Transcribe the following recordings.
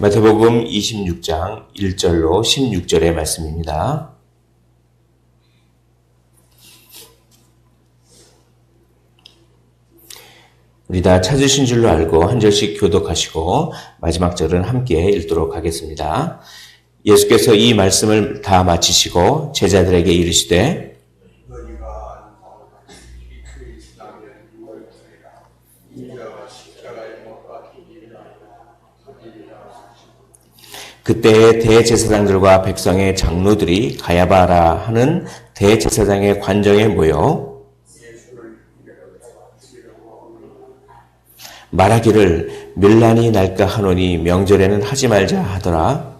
마태복음 26장 1절로 16절의 말씀입니다. 우리 다 찾으신 줄로 알고 한 절씩 교독하시고 마지막 절은 함께 읽도록 하겠습니다. 예수께서 이 말씀을 다 마치시고 제자들에게 이르시되 너희가 이틀이 지나면 6월절이라 인자가 십자가에 못 박히리라 하리라 그때의 대제사장들과 백성의 장로들이 가야바라 하는 대제사장의 관정에 모여 말하기를 밀란이 날까 하노니 명절에는 하지 말자 하더라.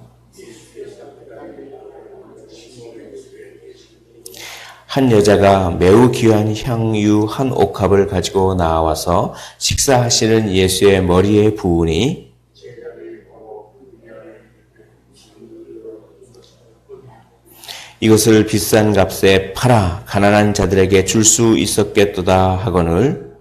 한 여자가 매우 귀한 향유 한 옥합을 가지고 나와서 식사하시는 예수의 머리에 부으니 이것을 비싼 값에 팔아 가난한 자들에게 줄 수 있었겠도다 하거늘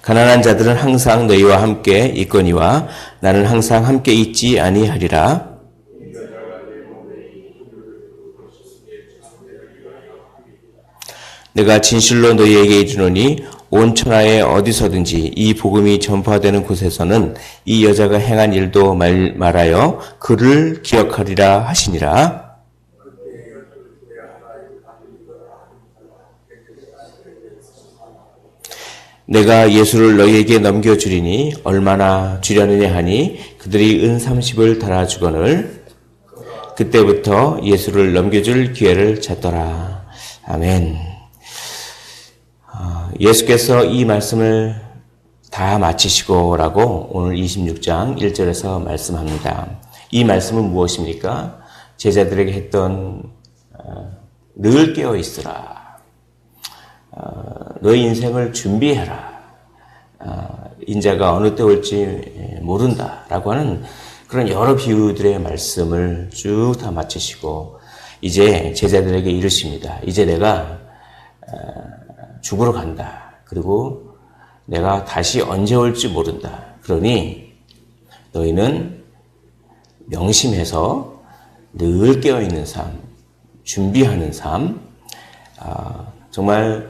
가난한 자들은 항상 너희와 함께 있거니와 나는 항상 함께 있지 아니하리라. 내가 진실로 너희에게 이르노니 온 천하에 어디서든지 이 복음이 전파되는 곳에서는 이 여자가 행한 일도 말, 말하여 그를 기억하리라 하시니라. 내가 예수를 너희에게 넘겨주리니 얼마나 주려느냐 하니 그들이 은 30을 달아주거늘 그때부터 예수를 넘겨줄 기회를 찾더라. 아멘. 어, 예수께서 이 말씀을 다 마치시고라고 오늘 26장 1절에서 말씀합니다. 이 말씀은 무엇입니까? 제자들에게 했던 어, 늘 깨어 있으라. 어, 너의 인생을 준비해라. 어, 인자가 어느 때 올지 모른다라고 하는 그런 여러 비유들의 말씀을 쭉 다 마치시고 이제 제자들에게 이르십니다. 이제 내가 어, 죽으러 간다. 그리고 내가 다시 언제 올지 모른다. 그러니 너희는 명심해서 늘 깨어 있는 삶, 준비하는 삶, 정말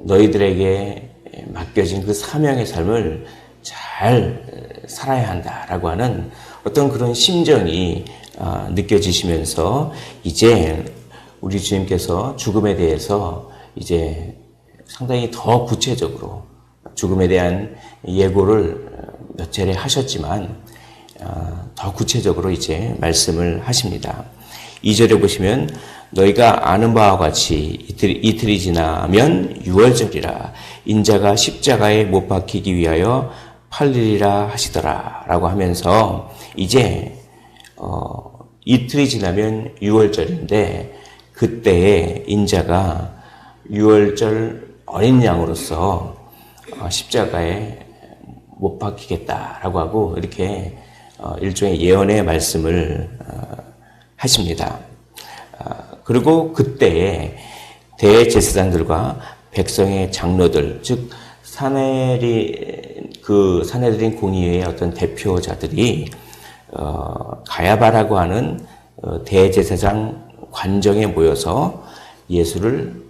너희들에게 맡겨진 그 사명의 삶을 잘 살아야 한다라고 하는 어떤 그런 심정이 아, 느껴지시면서 이제 우리 주님께서 죽음에 대해서 이제 상당히 더 구체적으로 죽음에 대한 예고를 몇 차례 하셨지만 아, 더 구체적으로 이제 말씀을 하십니다. 2절에 보시면 너희가 아는 바와 같이 이틀, 이틀이 지나면 6월절이라 인자가 십자가에 못 박히기 위하여 팔리리라 하시더라 라고 하면서 이제 어, 이틀이 지나면 6월절인데 그때에 인자가 6월절 어린 양으로서 어, 십자가에 못 박히겠다라고 하고 이렇게 어, 일종의 예언의 말씀을 어, 하십니다. 그리고 그때에 대제사장들과 백성의 장로들, 즉 사내리 그 사내들인 공의회의 어떤 대표자들이 어, 가야바라고 하는 어, 대제사장 관정에 모여서 예수를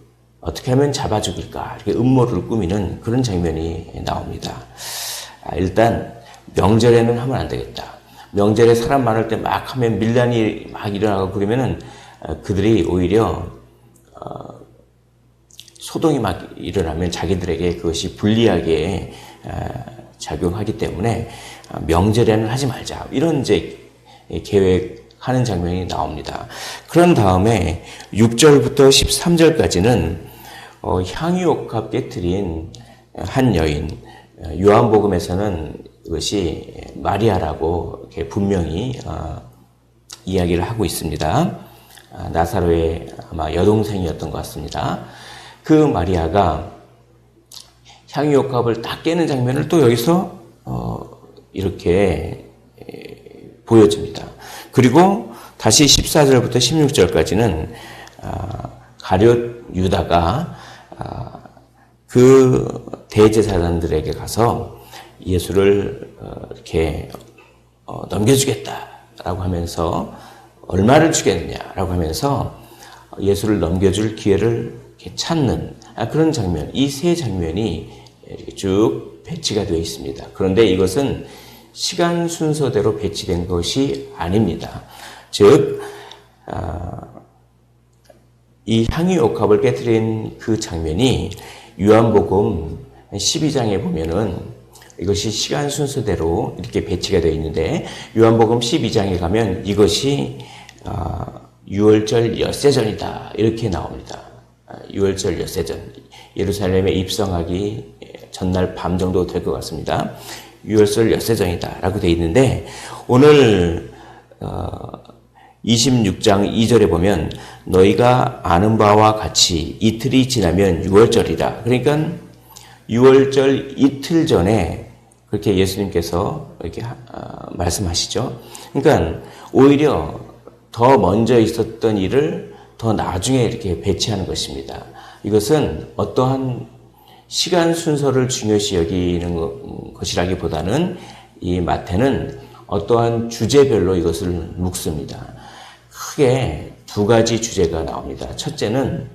어떻게 하면 잡아 죽일까 이렇게 음모를 꾸미는 그런 장면이 나옵니다. 아, 일단 명절에는 하면 안 되겠다. 명절에 사람 많을 때 막 하면 밀란이 막 일어나고 그러면은 어, 그들이 오히려 어, 소동이 막 일어나면 자기들에게 그것이 불리하게 어, 작용하기 때문에 명절에는 하지 말자 이런 이제 계획하는 장면이 나옵니다. 그런 다음에 6절부터 13절까지는 향유옥합 깨뜨린 한 여인 요한복음에서는 이것이 마리아라고 분명히 이야기를 하고 있습니다. 아, 나사로의 아마 여동생이었던 것 같습니다. 그 마리아가 향유옥합을 딱 깨는 장면을 또 여기서 어 이렇게 보여집니다. 그리고 다시 14절부터 16절까지는 아, 가룟 유다가 아, 그 대제사장들에게 가서 예수를 어, 이렇게 어, 넘겨주겠다라고 하면서 얼마를 주겠느냐라고 하면서 예수를 넘겨줄 기회를 찾는 아, 그런 장면, 이 세 장면이 쭉 배치가 되어 있습니다. 그런데 이것은 시간 순서대로 배치된 것이 아닙니다. 즉, 아, 이 향유 옥합을 깨뜨린 그 장면이 요한복음 12장에 보면은 이것이 시간 순서대로 이렇게 배치가 되어 있는데 요한복음 12장에 가면 이것이 아, 6월절 엿새전이다 이렇게 나옵니다. 아, 6월절 엿새전 예루살렘에 입성하기 전날 밤 정도 될 것 같습니다. 6월절 엿새전이다라고 되어 있는데 오늘 어, 26장 2절에 보면 너희가 아는 바와 같이 이틀이 지나면 6월절이다. 그러니까 6월절 이틀 전에 그렇게 예수님께서 이렇게 어, 말씀하시죠. 그러니까 오히려 더 먼저 있었던 일을 더 나중에 이렇게 배치하는 것입니다. 이것은 어떠한 시간 순서를 중요시 여기는 것이라기보다는 이 마태는 어떠한 주제별로 이것을 묶습니다. 크게 두 가지 주제가 나옵니다. 첫째는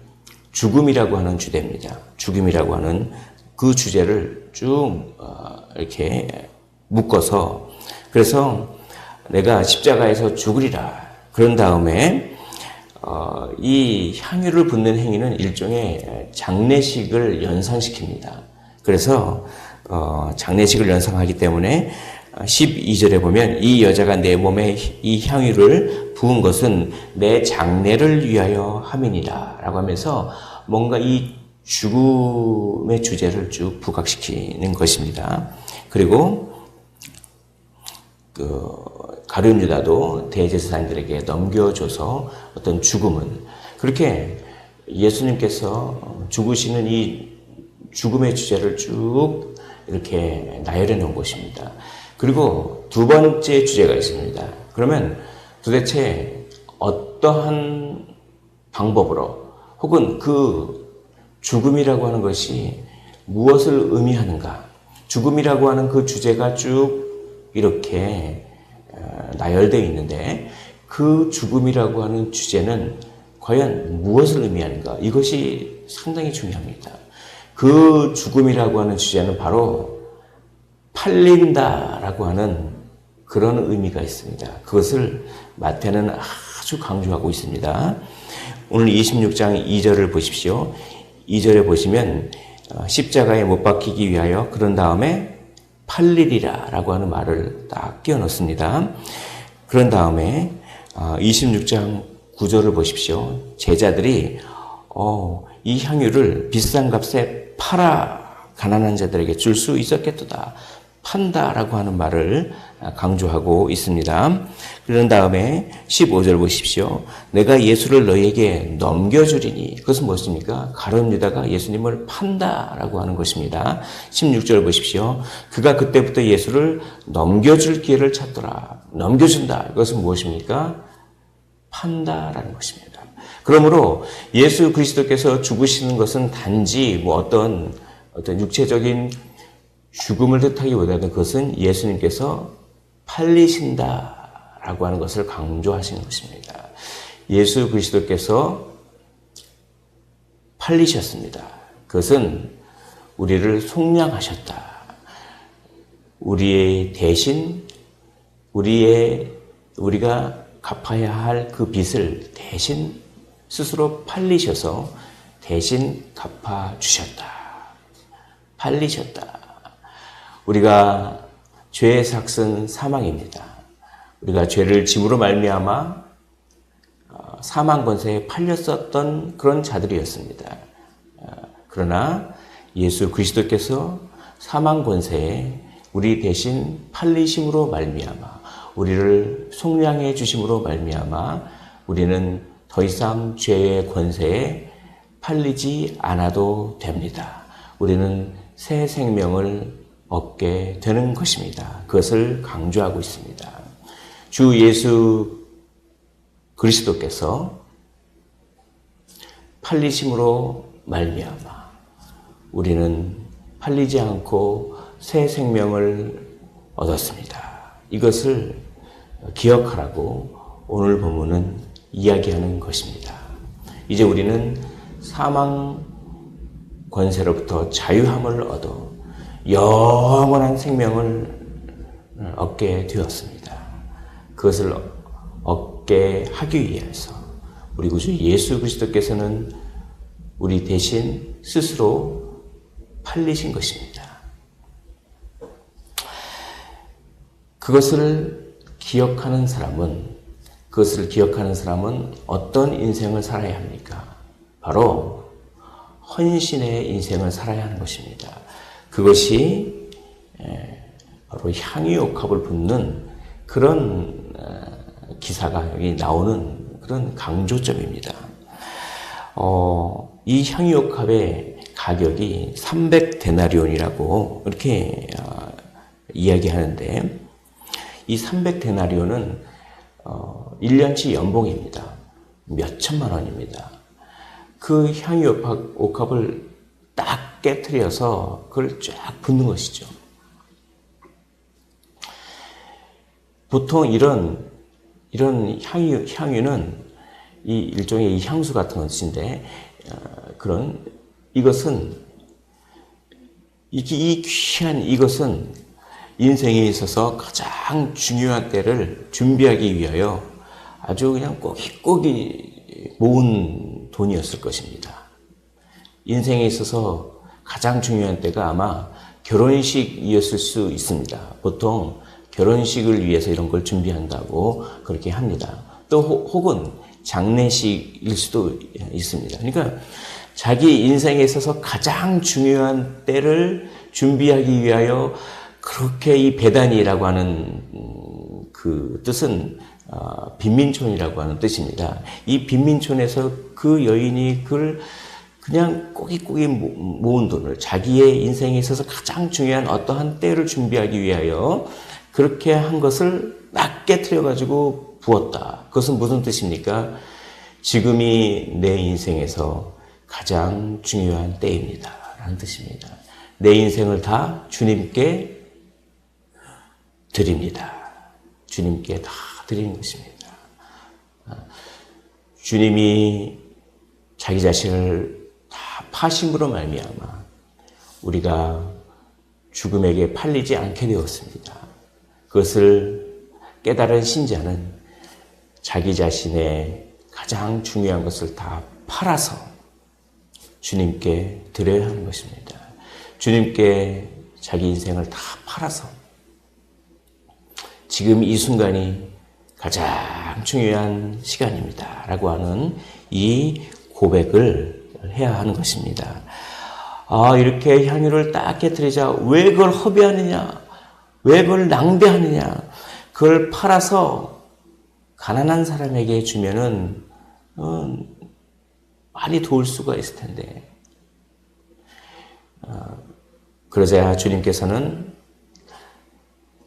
죽음이라고 하는 주제입니다. 죽음이라고 하는 그 주제를 쭉 어, 이렇게 묶어서 그래서 내가 십자가에서 죽으리라 그런 다음에 어, 이 향유를 붓는 행위는 일종의 장례식을 연상시킵니다. 그래서 어, 장례식을 연상하기 때문에 12절에 보면 이 여자가 내 몸에 이 향유를 부은 것은 내 장례를 위하여 함이니라 라고 하면서 뭔가 이 죽음의 주제를 쭉 부각시키는 것입니다. 그리고 그 가룟 유다도 대제사장들에게 넘겨줘서 어떤 죽음은 그렇게 예수님께서 죽으시는 이 죽음의 주제를 쭉 이렇게 나열해 놓은 것입니다. 그리고 두 번째 주제가 있습니다. 그러면 도대체 어떠한 방법으로 혹은 그 죽음이라고 하는 것이 무엇을 의미하는가? 죽음이라고 하는 그 주제가 쭉 이렇게 어, 나열되어 있는데 그 죽음이라고 하는 주제는 과연 무엇을 의미하는가? 이것이 상당히 중요합니다. 그 죽음이라고 하는 주제는 바로 팔린다라고 하는 그런 의미가 있습니다. 그것을 마태는 아주 강조하고 있습니다. 오늘 26장 2절을 보십시오. 2절에 보시면 어, 십자가에 못 박히기 위하여 그런 다음에 팔리리라 라고 하는 말을 딱 끼워 넣습니다. 그런 다음에 26장 어, 9절을 보십시오. 제자들이 어, 이 향유를 비싼 값에 팔아 가난한 자들에게 줄 수 있었겠도다. 판다라고 하는 말을 강조하고 있습니다. 그런 다음에 15절 보십시오. 내가 예수를 너희에게 넘겨주리니 그것은 무엇입니까? 가룟 유다가 예수님을 판다라고 하는 것입니다. 16절 보십시오. 그가 그때부터 예수를 넘겨줄 기회를 찾더라. 넘겨준다. 이것은 무엇입니까? 판다라는 것입니다. 그러므로 예수 그리스도께서 죽으시는 것은 단지 뭐 어떤 어떤 육체적인 죽음을 뜻하기보다는 그것은 예수님께서 팔리신다라고 하는 것을 강조하시는 것입니다. 예수 그리스도께서 팔리셨습니다. 그것은 우리를 속량하셨다. 우리의 대신 우리의 우리가 갚아야 할 그 빚을 대신 스스로 팔리셔서 대신 갚아 주셨다. 팔리셨다. 우리가 죄의 삭은 사망입니다. 우리가 죄를 짐으로 말미암아 어, 사망 권세에 팔렸었던 그런 자들이었습니다. 어, 그러나 예수 그리스도께서 사망 권세에 우리 대신 팔리심으로 말미암아 우리를 속량해 주심으로 말미암아 우리는 더 이상 죄의 권세에 팔리지 않아도 됩니다. 우리는 새 생명을 얻게 되는 것입니다. 그것을 강조하고 있습니다. 주 예수 그리스도께서 팔리심으로 말미암아 우리는 팔리지 않고 새 생명을 얻었습니다. 이것을 기억하라고 오늘 본문은 이야기하는 것입니다. 이제 우리는 사망 권세로부터 자유함을 얻어 영원한 생명을 얻게 되었습니다. 그것을 얻게 하기 위해서 우리 구주 예수 그리스도께서는 우리 대신 스스로 팔리신 것입니다. 그것을 기억하는 사람은 그것을 기억하는 사람은 어떤 인생을 살아야 합니까? 바로 헌신의 인생을 살아야 하는 것입니다. 그것이 에, 바로 향유옥합을 붓는 그런 어, 기사가 여기 나오는 그런 강조점입니다. 어, 이 향유옥합의 가격이 300데나리온이라고 이렇게 어, 이야기하는데 이 300데나리온은 어, 1년치 연봉입니다. 몇 천만 원입니다. 그 향유 옥합을 딱 깨뜨려서 그걸 쫙 붓는 것이죠. 보통 이런 이런 향유 향유는 이 일종의 이 향수 같은 것인데 어, 그런 이것은 이, 이 귀한 이것은 인생에 있어서 가장 중요한 때를 준비하기 위하여 아주 그냥 꼬깃꼬깃 모은 돈이었을 것입니다. 인생에 있어서 가장 중요한 때가 아마 결혼식이었을 수 있습니다. 보통 결혼식을 위해서 이런 걸 준비한다고 그렇게 합니다. 또 혹은 장례식일 수도 있습니다. 그러니까 자기 인생에 있어서 가장 중요한 때를 준비하기 위하여 그렇게 이 배단이라고 하는 그 뜻은 어, 빈민촌이라고 하는 뜻입니다. 이 빈민촌에서 그 여인이 그걸 그냥 꼬깃꼬깃 모은 돈을 자기의 인생에 있어서 가장 중요한 어떠한 때를 준비하기 위하여 그렇게 한 것을 딱 깨트려가지고 부었다. 그것은 무슨 뜻입니까? 지금이 내 인생에서 가장 중요한 때입니다. 라는 뜻입니다. 내 인생을 다 주님께 드립니다. 주님께 다 드리는 것입니다. 주님이 자기 자신을 다 파심으로 말미암아 우리가 죽음에게 팔리지 않게 되었습니다. 그것을 깨달은 신자는 자기 자신의 가장 중요한 것을 다 팔아서 주님께 드려야 하는 것입니다. 주님께 자기 인생을 다 팔아서 지금 이 순간이 가장 중요한 시간입니다. 라고 하는 이 고백을 해야 하는 것입니다. 아, 이렇게 향유를 딱 깨뜨리자 왜 그걸 허비하느냐? 왜 그걸 낭비하느냐? 그걸 팔아서 가난한 사람에게 주면은, 어, 많이 도울 수가 있을 텐데. 어, 그러자 주님께서는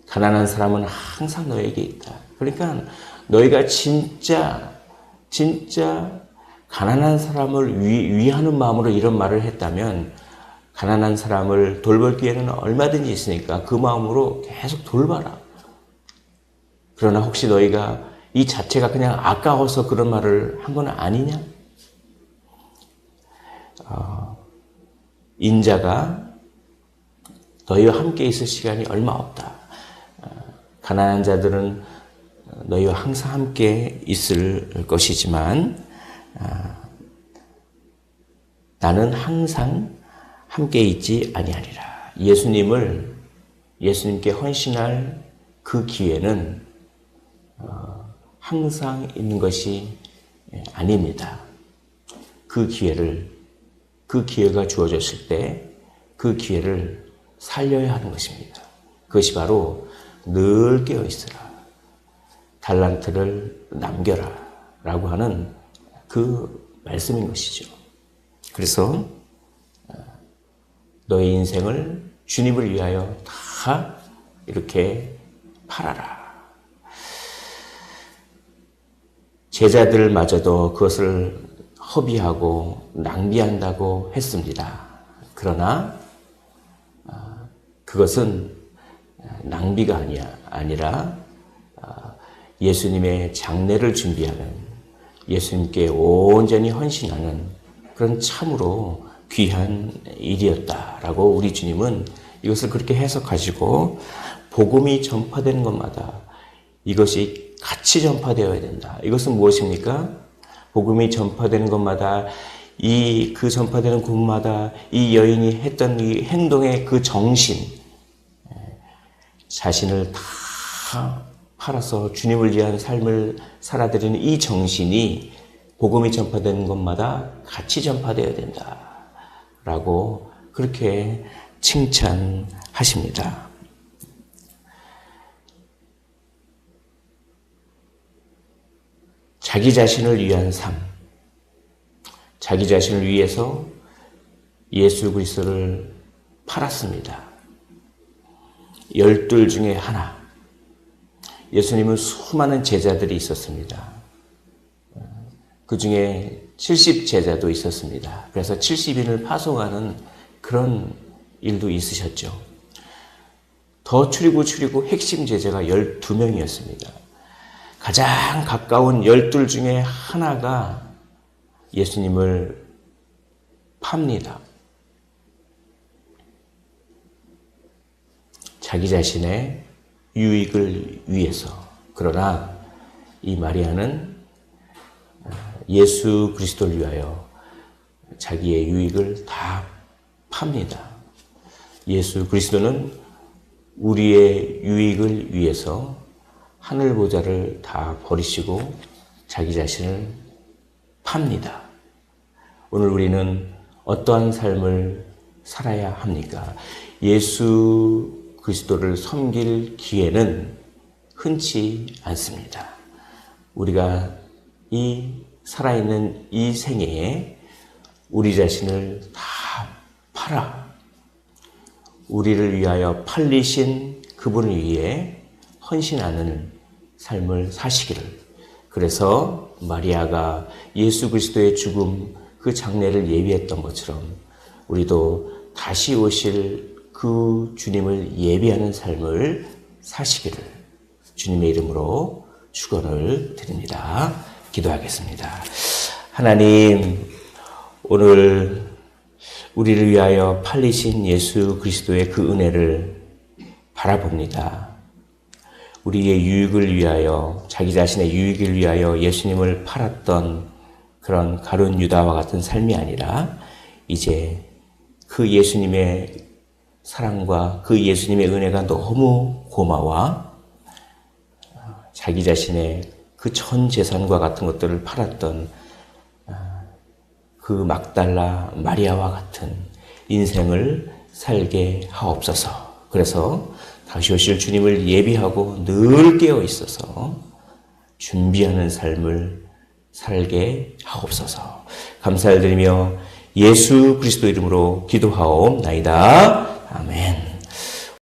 가난한 사람은 항상 너에게 있다. 그러니까 너희가 진짜 진짜 가난한 사람을 위, 위하는 마음으로 이런 말을 했다면 가난한 사람을 돌볼 기회는 얼마든지 있으니까 그 마음으로 계속 돌봐라. 그러나 혹시 너희가 이 자체가 그냥 아까워서 그런 말을 한 건 아니냐? 어, 인자가 너희와 함께 있을 시간이 얼마 없다. 가난한 자들은 너희와 항상 함께 있을 것이지만 아, 나는 항상 함께 있지 아니하리라. 예수님을 예수님께 헌신할 그 기회는 어, 항상 있는 것이 아닙니다. 그 기회를 그 기회가 주어졌을 때 그 기회를 살려야 하는 것입니다. 그것이 바로 늘 깨어 있으라. 달란트를 남겨라. 라고 하는 그 말씀인 것이죠. 그래서 어, 너의 인생을 주님을 위하여 다 이렇게 팔아라. 제자들마저도 그것을 허비하고 낭비한다고 했습니다. 그러나 아, 그것은 낭비가 아니야 아니라 아, 예수님의 장례를 준비하는 예수님께 온전히 헌신하는 그런 참으로 귀한 일이었다라고 우리 주님은 이것을 그렇게 해석하시고 복음이 전파되는 것마다 이것이 같이 전파되어야 된다. 이것은 무엇입니까? 복음이 전파되는 것마다 이 그 전파되는 곳마다 이 여인이 했던 이 행동의 그 정신 자신을 다 팔아서 주님을 위한 삶을 살아드리는 이 정신이 복음이 전파되는 것마다 같이 전파되어야 된다. 라고 그렇게 칭찬하십니다. 자기 자신을 위한 삶, 자기 자신을 위해서 예수 그리스도를 팔았습니다. 열둘 중에 하나. 예수님은 수많은 제자들이 있었습니다. 그 중에 70 제자도 있었습니다. 그래서 70인을 파송하는 그런 일도 있으셨죠. 더 추리고 추리고 핵심 제자가 12명이었습니다. 가장 가까운 열둘 중에 하나가 예수님을 팝니다. 자기 자신의 유익을 위해서. 그러나 이 마리아는 예수 그리스도를 위하여 자기의 유익을 다 팝니다. 예수 그리스도는 우리의 유익을 위해서 하늘 보좌를 다 버리시고 자기 자신을 팝니다. 오늘 우리는 어떠한 삶을 살아야 합니까? 예수 그리스도를 섬길 기회는 흔치 않습니다. 우리가 이 살아있는 이 생애에 우리 자신을 다 팔아 우리를 위하여 팔리신 그분을 위해 헌신하는 삶을 사시기를. 그래서 마리아가 예수 그리스도의 죽음 그 장례를 예비했던 것처럼 우리도 다시 오실 그 주님을 예비하는 삶을 사시기를 주님의 이름으로 축원을 드립니다. 기도하겠습니다. 하나님 오늘 우리를 위하여 팔리신 예수 그리스도의 그 은혜를 바라봅니다. 우리의 유익을 위하여 자기 자신의 유익을 위하여 예수님을 팔았던 그런 가룟 유다와 같은 삶이 아니라 이제 그 예수님의 사랑과 그 예수님의 은혜가 너무 고마워 자기 자신의 그전 재산과 같은 것들을 팔았던 그 막달라 마리아와 같은 인생을 살게 하옵소서. 그래서 다시 오실 주님을 예비하고 늘 깨어 있어서 준비하는 삶을 살게 하옵소서. 감사를 드리며 예수 그리스도 이름으로 기도하옵나이다. 아멘.